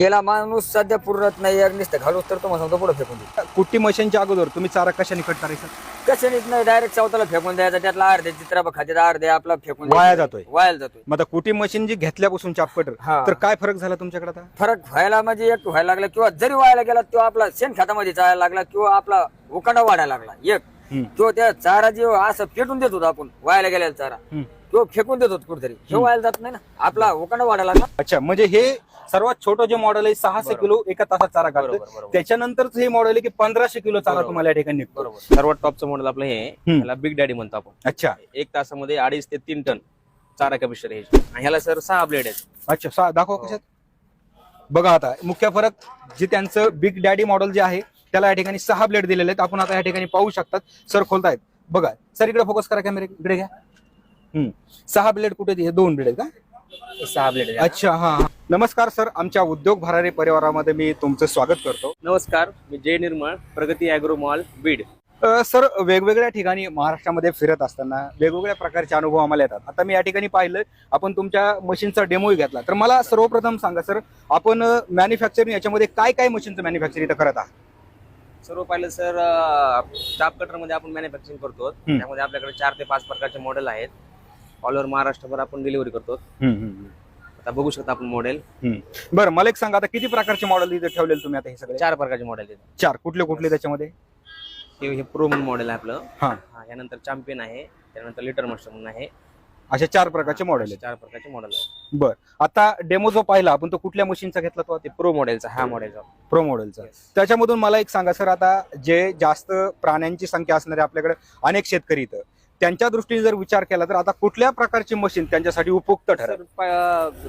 गेला माणूस सध्या पुरत नाही एक नुसतं घालूस तर तुम्हाला सांगतो पुढे फेकून दे कुट्टी मशीनच्या अगोदर तुम्ही चारा कशाने कट करायचा कशानेच नाही डायरेक्ट चौथाला फेकून द्यायचा त्यातला अर्धे चित्रा खात्यात अर्धे आपला फेकून वाया. जातोय. वाया जातोय मग आता कुटी मशीन जी घेतल्यापासून चाप कटर हा. तर काय फरक झाला तुमच्याकडे आता फरक व्हायला म्हणजे एक व्हायला लागला किंवा जरी व्हायला गेला तो आपला शेण खात्यामध्ये जायला लागला किंवा आपला उकांडा वाढायला लागला एक हम्म. किंवा त्या चारा जे असं पेटून देत होतो आपण व्हायला गेलेला चारा हम्म. तो फेकून देत होतो कुठेतरी. हे व्हायला जात नाही ना. आपला उकांडा वाढायला लागला. अच्छा म्हणजे हे सर्वात छोटं जे मॉडेल आहे सहाशे किलो एका तासात चारा बरोबर, काढतो बरोबर. त्याच्यानंतरच हे मॉडेल आहे की पंधराशे किलो चारा बरोबर. तुम्हाला या ठिकाणी निघतो. बरोबर. सर्वात टॉपचं मॉडेल आपलं हे आहे. हम्म. ह्याला बिग डॅडी म्हणतो आपण. अच्छा. एक तासामध्ये अडीच ते तीन टन चारा कॅपॅसिटी आहे आणि ह्याला सर सहा ब्लेड आहेत. अच्छा सा- दाखवा हो. कशात. बघा आता मुख्य फरक जे त्यांचं बिग डॅडी मॉडेल जे आहे त्याला या ठिकाणी सहा ब्लेड दिलेले आहेत. आपण आता या ठिकाणी पाहू शकतात. सर खोलतायत. बघा. सर इकडे फोकस करा कॅमेरा इकडे घ्या. सहा ब्लेड कुठे आहेत? हे दोन ब्लेड आहेत का? सहा ब्लेड अच्छा हा हा. नमस्कार सर. आमच्या उद्योग भरारी परिवारामध्ये मी तुमचं स्वागत करतो. नमस्कार मी जय निर्मळ प्रगती अॅग्रो मॉल बीड. अ, सर वेगवेगळ्या ठिकाणी महाराष्ट्रामध्ये फिरत असताना वेगवेगळ्या प्रकारचे अनुभव आम्हाला येतात. आता मी या ठिकाणी पाहिलं आपण तुमच्या मशीनचा डेमोही घेतला. तर मला सर्वप्रथम सांगा सर आपण मॅन्युफॅक्चरिंग याच्यामध्ये काय काय मशीनचं मॅन्युफॅक्चरिंग इथं करत आहात? सर्व पाहिलं सर स्टाफ कटरमध्ये आपण मॅन्युफॅक्चरिंग करतो. त्यामध्ये आपल्याकडे चार ते पाच प्रकारचे मॉडेल आहेत. ऑल ओव्हर महाराष्ट्रभर आपण डिलिव्हरी करतो. आता बघू शकता आपण मॉडेल बरं मला एक सांगा आता किती प्रकारचे मॉडेल इथे ठेवलेले तुम्ही आता हे सगळे? चार प्रकारचे मॉडेल आहेत. चार. कुठले कुठले त्याच्यामध्ये? हे हे प्रो म्हणून मॉडेल आहे आपलं. हा. यानंतर चॅम्पियन आहे त्यानंतर लिटर मास्टर म्हणून आहे. अशा चार प्रकारचे मॉडेल असे आहेत. चार प्रकारचे मॉडेल आहे बर आता डेमो जो पाहिला आपण तो कुठल्या मशीनचा घेतला तो? ते प्रो मॉडेलचा हा मॉडेलचा प्रो मॉडेलचा त्याच्यामधून मला एक सांगा सर आता जे जास्त प्राण्यांची संख्या असणारे आपल्याकडे अनेक शेतकरी इथं त्यांच्या दृष्टीने जर विचार केला तर आता कुठल्या प्रकारची मशीन त्यांच्यासाठी उपयुक्त ठरेल?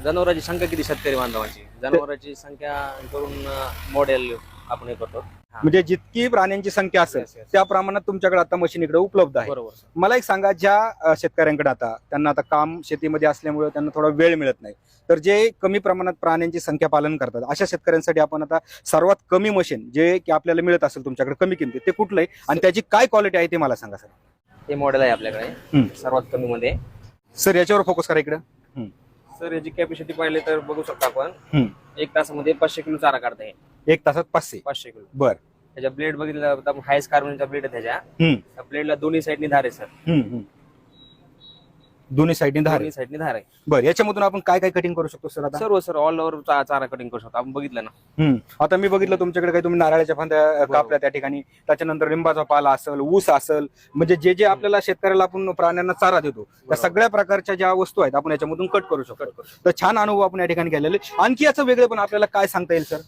जनावरांची संख्या किती शेतकरी बांधवांची? जनावरांची संख्या करून मॉडेल आपण हे करतो. म्हणजे जितकी प्राण्यांची संख्या असेल. त्या प्रमाणात तुमच्याकडे आता मशीन इकडे उपलब्ध आहे. मला एक सांगा ज्या शेतकऱ्यांकडे आता त्यांना आता काम शेतीमध्ये असल्यामुळे त्यांना थोडा वेळ मिळत नाही. तर जे कमी प्रमाणात प्राण्यांची संख्या पालन करतात अशा शेतकऱ्यांसाठी आपण आता सर्वात कमी मशीन जे की आपल्याला मिळत असेल तुमच्याकडे कमी किमतीत ते कुठलं आहे आणि त्याची काय क्वालिटी आहे ते मला सांगा सर. हे मॉडेल आहे आपल्याकडे. सर्वात कमी मध्ये. सर याच्यावर फोकस करा इकडे. सर याची कॅपॅसिटी पाहिले तर बघू शकता आपण. एक तासामध्ये पाचशे किलो चारा काढता येईल एक तासात पाचशे. पाचशे किलो. बर. त्याच्या ब्लेड बघितलं हायस्ट कार्बनच्या ब्लेड आहे त्याच्या. ब्लेडला दोन्ही साईडनी धार आहे सर. दोन्ही साईडने धार आहे. साईडनी धार आहे बर याच्यामधून आपण काय काय कटिंग करू शकतो सर आता सर्व सर ऑल ओव्हर चारा कटिंग करू शकतो आपण बघितलं ना हम्म. आता मी बघितलं तुमच्याकडे काही तुम्ही नारळाच्या फांद्या अ. कापल्या त्या ठिकाणी त्याच्यानंतर लिंबाचा पाला असेल ऊस असेल म्हणजे जे जे आपल्याला शेतकऱ्याला आपण प्राण्यांना चारा देतो त्या. सगळ्या प्रकारच्या ज्या वस्तू आहेत आपण याच्यामधून कट करू शकतो तर छान अनुभव आपण या ठिकाणी केलेले आणखी याचं वेगळं पण आपल्याला काय सांगता येईल सर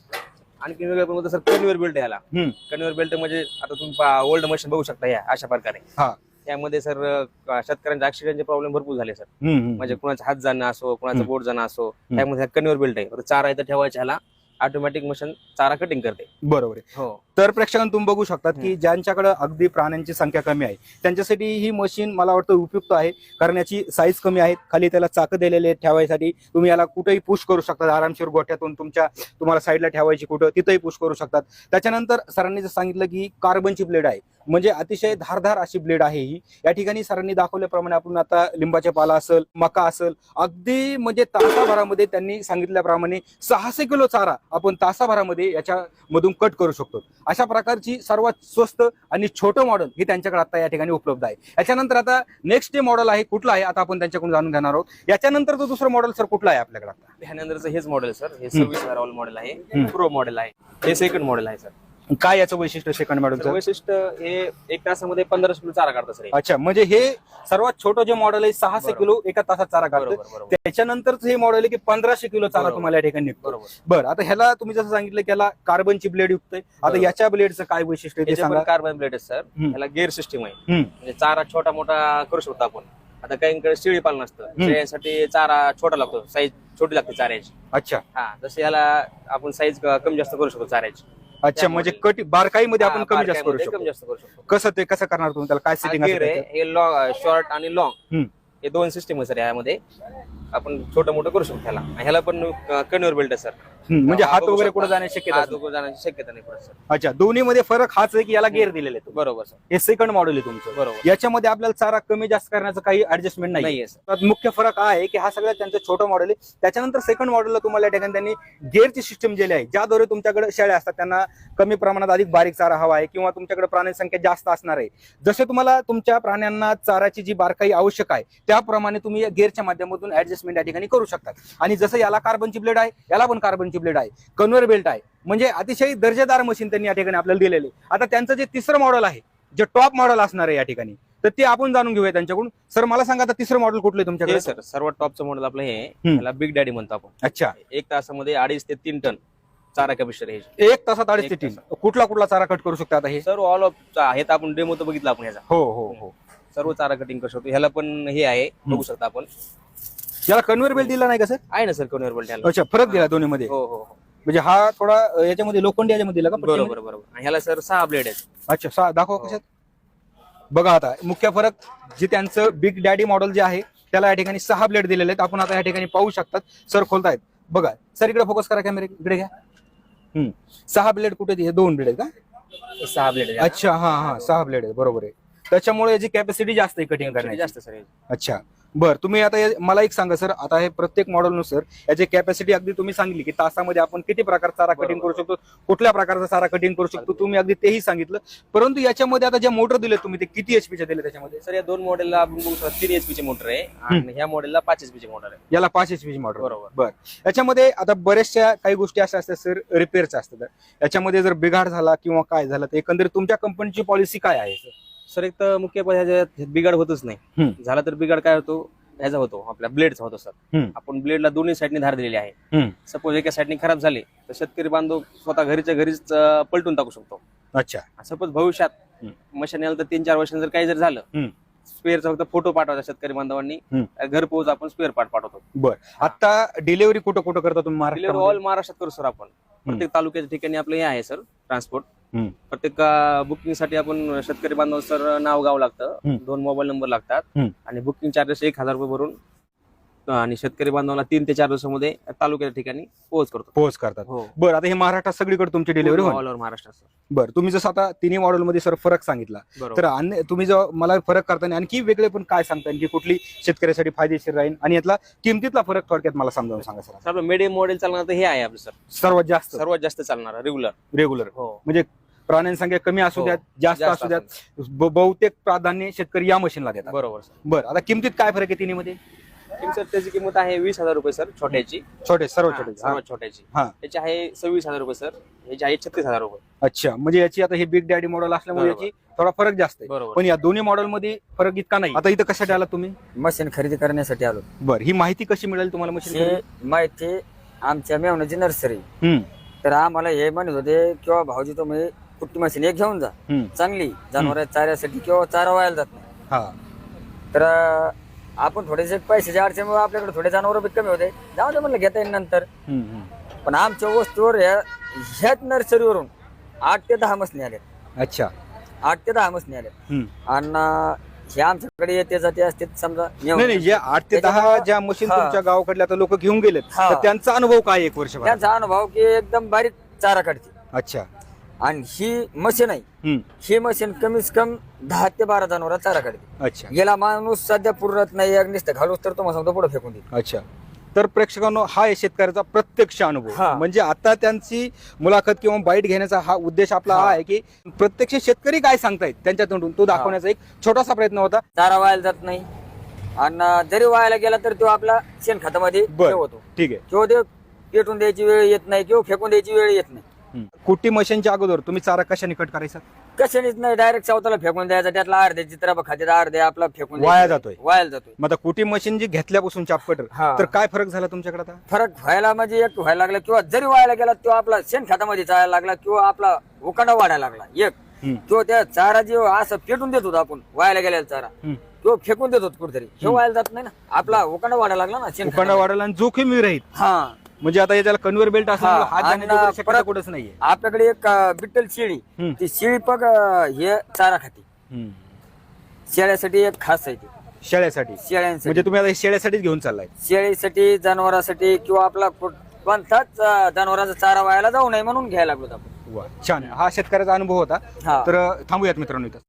आणखी वेगळं पण सर कन्व्हर बेल्ट याला हम्म. कन्व्हर बेल्ट म्हणजे आता तुम्ही ओल्ड मशीन बघू शकता या अशा प्रकारे हा. त्यामध्ये सर शेतकऱ्यांच्या ऍक्सिडेंटचे प्रॉब्लेम भरपूर झाले सर. म्हणजे कुणाचा हात जाणं असो कुणाचं. बोट जाणं असो त्यामध्ये कन्व्हर बेल्ट आहे. चारा इथं ठेवायच्या ह्याला ऑटोमॅटिक मशीन चारा कटिंग करते. बरोबर आहे. हो. तर प्रेक्षकांना तुम्ही बघू शकतात की ज्यांच्याकडे अगदी प्राण्यांची संख्या कमी आहे त्यांच्यासाठी ही मशीन मला वाटतं उपयुक्त आहे कारण याची साईज कमी आहे. खाली त्याला चाकं दिलेले आहेत ठेवायसाठी. तुम्ही याला कुठेही पुश करू शकतात. आरामशीर गोठ्यातून तुमच्या तुम्हाला साईडला ठेवायची कुठं तिथंही पुश करू शकतात. त्याच्यानंतर सरांनी जर सांगितलं की कार्बनची ब्लेड आहे. म्हणजे अतिशय धारधार अशी ब्लेड आहे ही. या ठिकाणी सरांनी दाखवल्याप्रमाणे आपण आता लिंबाचे पाला असेल मका असेल अगदी म्हणजे तासाभरामध्ये त्यांनी सांगितल्याप्रमाणे सहाशे किलो चारा आपण तासाभरामध्ये याच्या मधून कट करू शकतो. अशा प्रकारची सर्वात स्वस्त आणि छोटं मॉडेल हे त्यांच्याकडे आता या ठिकाणी उपलब्ध आहे. याच्यानंतर आता नेक्स्ट जे मॉडेल आहे कुठलं आहे आता आपण त्यांच्याकडून जाणून घेणार आहोत. याच्यानंतर तो दुसरं मॉडेल सर कुठलं आहे आपल्याकडे आता? ह्यानंतरचं हेच मॉडेल सर हे सव्वीस हजार मॉडेल आहे प्रो मॉडेल आहे. हे सेकंड मॉडेल आहे सर काय याचं वैशिष्ट्य सेकंड मॉडेलचं? वैशिष्ट्य हे एक तासामध्ये पंधराशे किलो चारा काढतं सर हे. अच्छा म्हणजे हे सर्वात छोटं जे मॉडेल आहे सहाशे बरोबर. किलो एका तासात चारा काढतं. बरोबर त्याच्यानंतरच हे मॉडेल आहे की पंधराशे किलो चारा बरोबर. तुम्हाला या ठिकाणी निघतो. बरोबर. बरं आता ह्याला तुम्ही जसं सांगितलं की याला कार्बनची ब्लेड युक्त आहे. आता बरोबर. याच्या ब्लेडचं काय वैशिष्ट्य आहे ते सांगा. कार्बन प्लेट आहे सर. हम्म. ह्याला गेअर सिस्टीम आहे. हम्म. म्हणजे चारा छोटा मोठा करू शकतो आपण. आता काहींकडे शेळी पालन असतं. शेळ्यांसाठी चारा छोटा लागतो. साईज छोटी लागते चाऱ्याची. अच्छा. हा जसं याला आपण साईज कमी जास्त करू शकतो चाऱ्याची. अच्छा म्हणजे कट बारकाईमध्ये आपण कमी जास्त करू शकतो. कमी जास्त करू शकतो. कसं ते कसं करणार तुम्ही त्याला? काय हा सेटिंग gear आहे हे शॉर्ट आणि लॉंग. हे दोन सिस्टीम आहे सर यामध्ये. आपण छोटं मोठं करू शकतो ह्याला. ह्याला पण कन्व्हर बेल्ट आहे सर म्हणजे हात वगैरे. कुठे जाण्याची शक्यता हात? वगैरे जाण्याची शक्यता नाही सर अच्छा दोन्ही मध्ये फरक हाच आहे की याला गेअर दिलेले आहेत बरोबर सर हे सेकंड मॉडेल आहे तुमचं. बरोबर. याच्यामध्ये आपल्याला चारा कमी जास्त करण्याचं काही ऍडजस्टमेंट नाही नाहीये सर त्यात मुख्य फरक हा आहे की हा सगळ्यात त्यांचं छोटं मॉडेल आहे. त्याच्यानंतर सेकंड मॉडेलला तुम्हाला या ठिकाणी त्यांनी गेअरची सिस्टम दिली आहे. ज्याद्वारे तुमच्याकडे शेळ्या असतात त्यांना कमी प्रमाणात अधिक बारीक चारा हवा आहे किंवा तुमच्याकडे प्राण्यांची संख्या जास्त असणार आहे. जसे तुम्हाला तुमच्या प्राण्यांना चाराची जी बारकाई आवश्यक आहे त्याप्रमाणे तुम्ही या गेअरच्या माध्यमातून ऍडजस्टमेंट या ठिकाणी करू शकतात. आणि जसं याला कार्बनची ब्लेड आहे याला पण कार्बनची ब्लेड आहे. कन्व्हर बेल्ट आहे. म्हणजे अतिशय दर्जेदार मशीन त्यांनी या ठिकाणी आपल्याला दिलेले. आता त्यांचं जे तिसरं मॉडेल आहे जे टॉप मॉडेल असणार आहे या ठिकाणी तर ते आपण जाणून घेऊया त्यांच्याकडून. सर मला सांगा आता तिसरं मॉडेल कुठलं हे तुमच्याकडे? सर सर्वात टॉपचं मॉडेल आपलं हे बिग डॅडी म्हणतो आपण. अच्छा. एक तासामध्ये अडीच ते तीन टन चारा कॅपॅसिटी आहे एक तासात अडीच ते तीन. कुठला कुठला चारा कट करू शकता आता हे? सर्व ऑल ऑफ हे तर आपण डेमो तर बघितला आपण ह्याचा हो हो हो. सर्व चारा कटिंग करू शकतो. ह्याला पण हे आहे बघू शकता आपण. याला कन्व्हर बेल्ट दिला नाही का सर आहे ना सर कन्व्हर बेल्ट अच्छा फरक दिला दोन्ही मध्ये हो हो हो. म्हणजे हा थोडा अं, याच्यामध्ये लोखंडी याच्यामध्ये दिला का पट्टीमध्ये? बरोबर बरोबर. आणि ह्याला सर सहा ब्लेड आहेत. अच्छा सा दाखवा. कशात बघा आता मुख्य फरक जे त्यांचं बिग डॅडी मॉडेल जे आहे त्याला या ठिकाणी सहा ब्लेड दिलेले आहेत. आपण आता या ठिकाणी पाहू शकतात सर खोलतायत. बघा सर इकडे फोकस करा कॅमेरा इकडे घ्या. हम्म. सहा ब्लेड कुठे आहेत? हे दोन ब्लेड आहेत का? हे सहा ब्लेड आहेत. अच्छा हा हा. सहा ब्लेड आहे बरोबर आहे. त्याच्यामुळे याची कॅपॅसिटी जास्त आहे कटिंग करण्याची. जास्त सर. अच्छा. बर तुम्ही आता मला एक सांगा सर आता हे प्रत्येक मॉडेलनुसार याची कॅपॅसिटी अगदी तुम्ही सांगितली की तासामध्ये आपण किती प्रकार चारा कटिंग करू शकतो कुठल्या प्रकारचा चारा कटिंग करू शकतो तुम्ही अगदी तेही सांगितलं. परंतु याच्यामध्ये आता ज्या मोटर दिले तुम्ही ते किती एचपीचे दिले त्याच्यामध्ये? सर या दोन मॉडेलला आपण बघू शकतो तीन एचपी चे मोटर आहे आणि ह्या मॉडेलला पाच एचपी चे मोटर आहे. याला पाच एचपीची मोटर बरोबर. बर. याच्यामध्ये आता बऱ्याचशा काही गोष्टी अशा असतात सर रिपेअरच्या असतात. याच्यामध्ये जर बिघाड झाला किंवा काय झालं तर एकंदरीत तुमच्या कंपनीची पॉलिसी काय आहे सर? सर एक तर मुख्य ह्याच्यात बिघाड होतच नाही हम्म. झाला तर बिघाड काय होतो ह्याचा होतो आपल्या ब्लेडचा होतो सर हम्म. आपण ब्लेडला दोन्ही साईडने धार दिलेली आहे हम्म. सपोज एका साईडने खराब झाले तर शेतकरी बांधव स्वतः घरीच्या घरीच अं, पलटून टाकू शकतो अच्छा सपोज भविष्यात हम्म. मशीन आलं तर तीन चार वर्षांनी जर काही जर झालं. स्पेअरचा फक्त फोटो पाठवायचा शेतकरी बांधवांनी हम्म. घर पोहोच आपण स्पेअर पार्ट पाठवतो बर आता डिलिव्हरी कुठं कुठं करता तुम्ही डिलिव्हरी ऑल महाराष्ट्रात करू सर आपण प्रत्येक तालुक्याच्या ठिकाणी आपलं हे आहे सर ट्रान्सपोर्ट. प्रत्येक बुकिंगसाठी आपण शेतकरी बांधव सर नाव गाव लागतं. दोन मोबाईल नंबर लागतात. आणि बुकिंग चार्जेस एक हजार रुपये भरून आणि शेतकरी बांधवाला तीन ते चार दिवसामध्ये तालुक्याच्या ठिकाणी पोहोच करतो. पोहोच करतात. हो. बरं आता हे महाराष्ट्रात सगळीकडे तुमची डिलिव्हरी ऑल ओव्हर महाराष्ट्रात सर बरं तुम्ही जसं आता तिन्ही मॉडेलमध्ये सर फरक सांगितला तर अन्य तुम्ही जो मला फरक करताना आणखी वेगळे पण काय सांगता की कुठली शेतकऱ्यासाठी फायदेशीर राहील? आणि यातला किमतीतला फरक थोडक्यात मला समजावून सांगा सर. मीडियम मॉडेल चालणार तर हे आहे आपलं सर सर्वात जास्त. सर्वात जास्त चालणार रेग्युलर रेग्युलर हो. म्हणजे प्राण्यांची संख्या कमी असू हो. द्यात जास्त जास्त असू द्यात. ब- बहुतेक प्राधान्य शेतकरी या मशीनला देतात. बरोबर सर. बरं आता किमतीत काय फरक आहे तिन्ही मध्ये किंमत सर त्याची किंमत आहे वीस हजार रुपये सर छोट्याची. छोटे सर्व हा, छोटे हा. सर्वात छोट्याची. हा. त्याची आहे सव्वीस हजार रुपये सर. ह्याची आहे छत्तीस हजार रुपये. अच्छा म्हणजे याची आता ही बिग डॅडी मॉडेल असल्यामुळे बरोबर. याची थोडा फरक जास्त आहे. बरोबर. पण या दोन्ही मॉडेल मध्ये फरक इतका नाही. आता इथं कशासाठी आला तुम्ही? मशीन खरेदी करण्यासाठी आलो. बरं ही माहिती कशी मिळेल तुम्हाला मशीन हे माहिती आमच्या मेवण्याची नर्सरी. तर आम्हाला हे म्हणत होते किंवा भाऊजी तुम्ही कुट्टी मशीन एक घेऊन जा. चांगली. जनावर चाऱ्यासाठी किंवा चारा व्हायला जात नाही. हा. तर आपण थोडेसे पैशाच्या अडचणीमुळे आपल्याकडे थोडे जनावर बी कमी होते. जाऊ दे म्हणलं घेता येईल नंतर. पण आमच्या वस्तूवर ह्या ह्याच नर्सरीवरून आठ ते दहा मसनी आल्या अच्छा. आठ ते दहा मसनी हम्म. आणि हे आमच्याकडे येते जाते असते समजा नाही आठ ते दहा ज्या मशीन हा. तुमच्या गावाकडल्या आता लोक घेऊन गेलेत हा. तर त्यांचा अनुभव काय एक वर्ष त्यांचा अनुभव की एकदम बारीक चारा काढते. अच्छा. आणि ही मशीन आहे. हम्म. ही मशीन कमीत कम दहा ते बारा जनावर चारा काढते. अच्छा. गेला माणूस सध्या पुरत नाही एक नुसतं घालूस तर तुम्हाला सांगतो पुढे फेकून देईल. अच्छा. तर प्रेक्षकांनो हा आहे शेतकऱ्याचा प्रत्यक्ष अनुभव. हा. म्हणजे आता त्यांची मुलाखत किंवा बाईट घेण्याचा हा उद्देश आपला हा हा. आहे की प्रत्यक्ष शेतकरी काय सांगतायत त्यांच्या तोंडून? तो दाखवण्याचा एक छोटासा प्रयत्न होता. चारा वायाला जात नाही. आणि जरी वायाला गेला तर तो आपला शेणखतामध्ये बर. होतो ठीक आहे. किंवा ते पेटून द्यायची वेळ येत नाही किंवा फेकून द्यायची वेळ येत नाही. कुट्टी मशीनच्या अगोदर तुम्ही चारा कशाने कट करायचा कशानेच नाही डायरेक्ट सावताला फेकून द्यायचा त्यातला अर्ध्या चित्रा खात्यात अर्धे आपला फेकून वाया द्यायचा. जातोय. वायाला जातोय मग आता कुटी मशीन जी घेतल्यापासून चापकटर हा. तर काय फरक झाला तुमच्याकडे आता फरक व्हायला म्हणजे एक व्हायला लागला किंवा जरी व्हायला गेला तो आपला शेणखतामध्ये चालायला लागला किंवा आपला उकांडा वाढायला लागला एक हम्म. किंवा त्या चारा जे असं पेटून देत होतो आपण व्हायला गेलेला चारा हम्म. तो फेकून देत होतो कुठेतरी हे व्हायला जात नाही ना आपला उकांडा वाढायला लागला ना उकांडा शेणखतामध्ये. वाढायला आणि जोखीम राहील हा म्हणजे आता याच्याला कन्व्हर बेल्ट असल्यामुळे हा, हात आणि जाण्याची वगैरे शक्यता परत- कुठंच नाहीये. आपल्याकडे एक अं, बिट्टल शेळी. हम्म. ती शेळी पग हे चारा खाते हम्म. शेळ्यासाठी एक खास आहे ती. शेळ्यासाठी? शेळ्यांसाठी. म्हणजे तुम्ही आता हे शेळ्यासाठीच घेऊन चाललाय? शेळीसाठी जनावरांसाठी किंवा आपला कुठ- कोणताच अं, जनावरांचा चारा वायाला जाऊ नये म्हणून घ्यायला लागलो आपण. वा छान. हा शेतकऱ्याचा अनुभव होता. हा. तर थांबूयात मित्रांनो इथं.